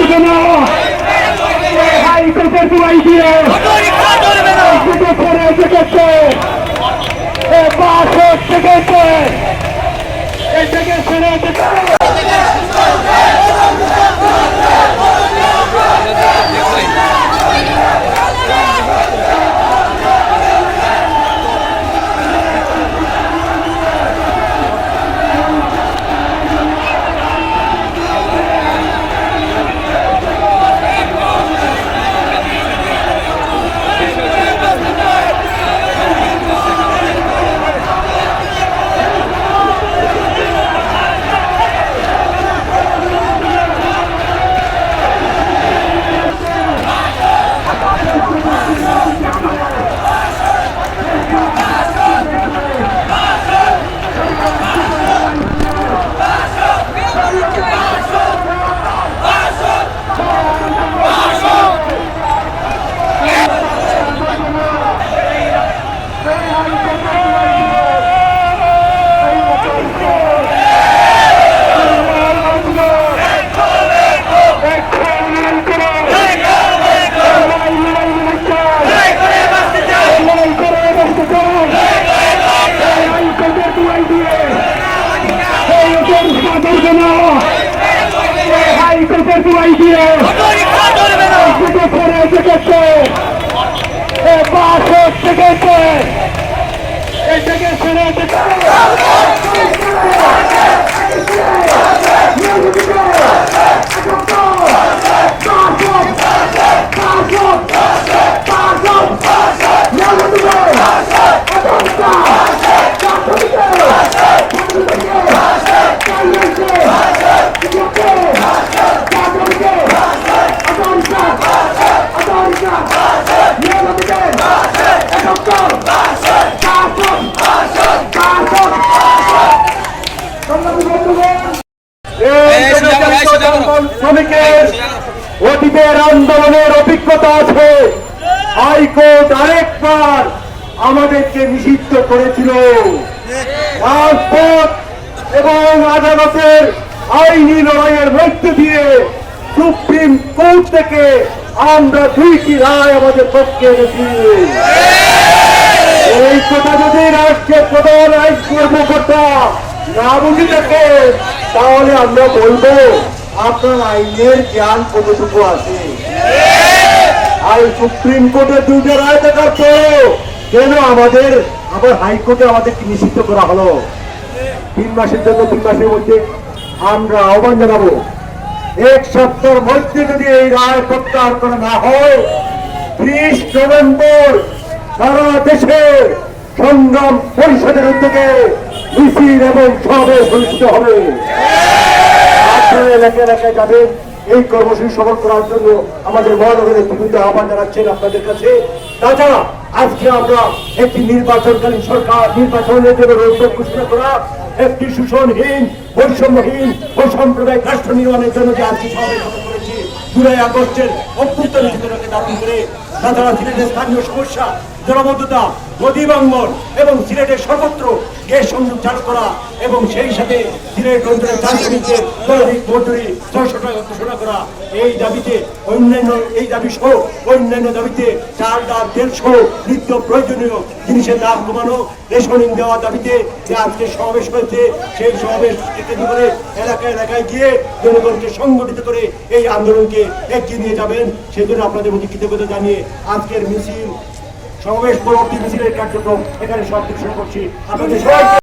সাদর না হাইকোর্টের দুয়াই দিয়ে। দুটো করে দেখেছে এ পাঁচ থেকেছে এই থেকে দুয়াই দিয়ে থেকেছে থেকে শ্রমিকের অতীতের আন্দোলনের অভিজ্ঞতা আছে। হাইকোর্ট আরেকবার আমাদেরকে নিষিদ্ধ করেছিল। রাজপথ এবং আদালতের আইনি লড়াইয়ের মধ্য দিয়ে সুপ্রিম কোর্ট থেকে আমরা দুইটি রায় আমাদের পক্ষে এনেছি। এই কথা যদি রাষ্ট্রের প্রধান আইন কর্মকর্তা না বুঝে থাকে তাহলে আমরা বলব, আপনার আইনের জ্ঞান কতটুকু আছে? আর সুপ্রিম কোর্টের দুইটা রায় দেখার পরও কেন আমাদের, আবার হাইকোর্টে আমাদেরকে নিষিদ্ধ করা হলো? তিন মাসের জন্য, তিন মাসের মধ্যে আমরা আহ্বান জানাব, এক সপ্তাহের মধ্যে যদি এই রায় প্রত্যাহার করা না হয়, ত্রিশ নভেম্বর সারা দেশে সংগ্রাম পরিষদের উদ্যোগে মিছিল এবং সমাবেশ অনুষ্ঠিত হবে। যাবেন, এই কর্মসূচি সফল করার জন্য আমাদের মহানগরের বিভিন্ন আহ্বান জানাচ্ছেন আপনাদের কাছে। তাছাড়া আজকে আমরা একটি নির্বাচনকালীন সরকার নির্বাচনের জন্য রোডম্যাপ ঘোষণা করা, একটি শোষণহীন বৈষম্যহীন ও সাম্প্রদায়িক রাষ্ট্র নির্মাণের জন্য যে আজকে সমাবেশ জুলাই আগস্টের দাবি করে তাছাড়া সিলেটের স্থানীয় সমস্যা জনবদ্ধতা নদী এবং সিলেটের সর্বত্র গ্যাস সংযোগ চালু করা এবং সেই সাথে এই দাবিতে অন্যান্য, এই দাবি সহ অন্যান্য দাবিতে চাল ডাল তেল সহ নিত্য প্রয়োজনীয় জিনিসের দাম কমানো রেশনিং দেওয়া দাবিতে যে আজকে সমাবেশ হয়েছে, সেই সমাবেশ কেন্দ্র করে এলাকায় এলাকায় গিয়ে জনগণকে সংগঠিত করে এই আন্দোলনকে এগিয়ে নিয়ে যাবেন। সেজন্য আপনাদের প্রতি কৃতজ্ঞতা জানিয়ে আজকের মিছিল সমাবেশ পরবর্তী মিছিলের কার্যক্রম এখানে সব শুরু করছি। আপনাদের সবাইকে